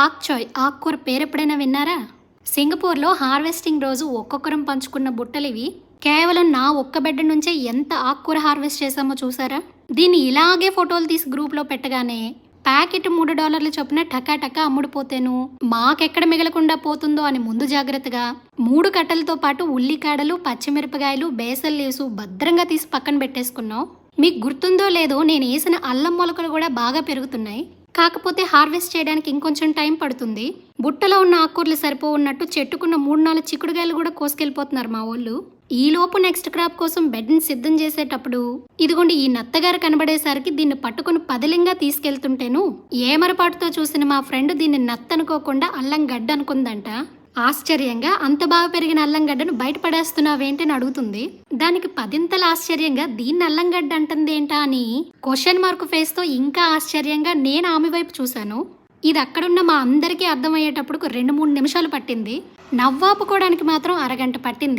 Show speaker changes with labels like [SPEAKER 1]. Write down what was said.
[SPEAKER 1] పాక్ చాయ్ ఆకుకూర పేరు ఎప్పుడైనా విన్నారా? సింగపూర్లో హార్వెస్టింగ్ రోజు ఒక్కొక్కరం పంచుకున్న బుట్టలు ఇవి కేవలం నా ఒక్క బిడ్డ నుంచే ఎంత ఆకుకూర హార్వెస్ట్ చేశామో చూసారా? దీన్ని ఇలాగే ఫోటోలు తీసి గ్రూప్లో పెట్టగానే ప్యాకెట్ మూడు డాలర్ల చొప్పున టకా టకా అమ్ముడుపోతేను మాకెక్కడ మిగలకుండా పోతుందో అని ముందు జాగ్రత్తగా మూడు కట్టలతో పాటు ఉల్లికాడలు పచ్చిమిరపకాయలు బేసల్ లీవ్స్ భద్రంగా తీసి పక్కన పెట్టేసుకున్నాం. మీకు గుర్తుందో లేదో నేను వేసిన అల్లం మొలకలు కూడా బాగా పెరుగుతున్నాయి. కాకపోతే హార్వెస్ట్ చేయడానికి ఇంకొంచెం టైం పడుతుంది. బుట్టలో ఉన్న ఆకూరలు సరిపోన్నట్టు చెట్టుకున్న మూడు నాలుగు చిక్కుడుగాయలు కూడా కోసుకెళ్ళిపోతున్నారు మా వాళ్ళు. ఈ లోపు నెక్స్ట్ క్రాప్ కోసం బెడ్ని సిద్ధం చేసేటప్పుడు ఇదిగోండి ఈ నత్తగారు కనబడేసరికి దీన్ని పట్టుకుని పదిలింగా తీసుకెళ్తుంటేను ఏమరపాటుతో చూసిన మా ఫ్రెండ్ దీన్ని నత్త అనుకోకుండా అల్లం గడ్డ అనుకుందంట. ఆశ్చర్యంగా అంత బాగా పెరిగిన అల్లం గడ్డను అడుగుతుంది. దానికి పదింతల ఆశ్చర్యంగా దీన్ని అల్లంగడ్డ అంటుంది ఏంటా అని క్వశ్చన్ మార్క్ ఫేస్తో ఇంకా ఆశ్చర్యంగా నేను ఆమె వైపు చూశాను. ఇది అక్కడున్న మా అందరికీ అర్థమయ్యేటప్పుడు రెండు మూడు నిమిషాలు పట్టింది. నవ్వాపుకోవడానికి మాత్రం అరగంట పట్టింది.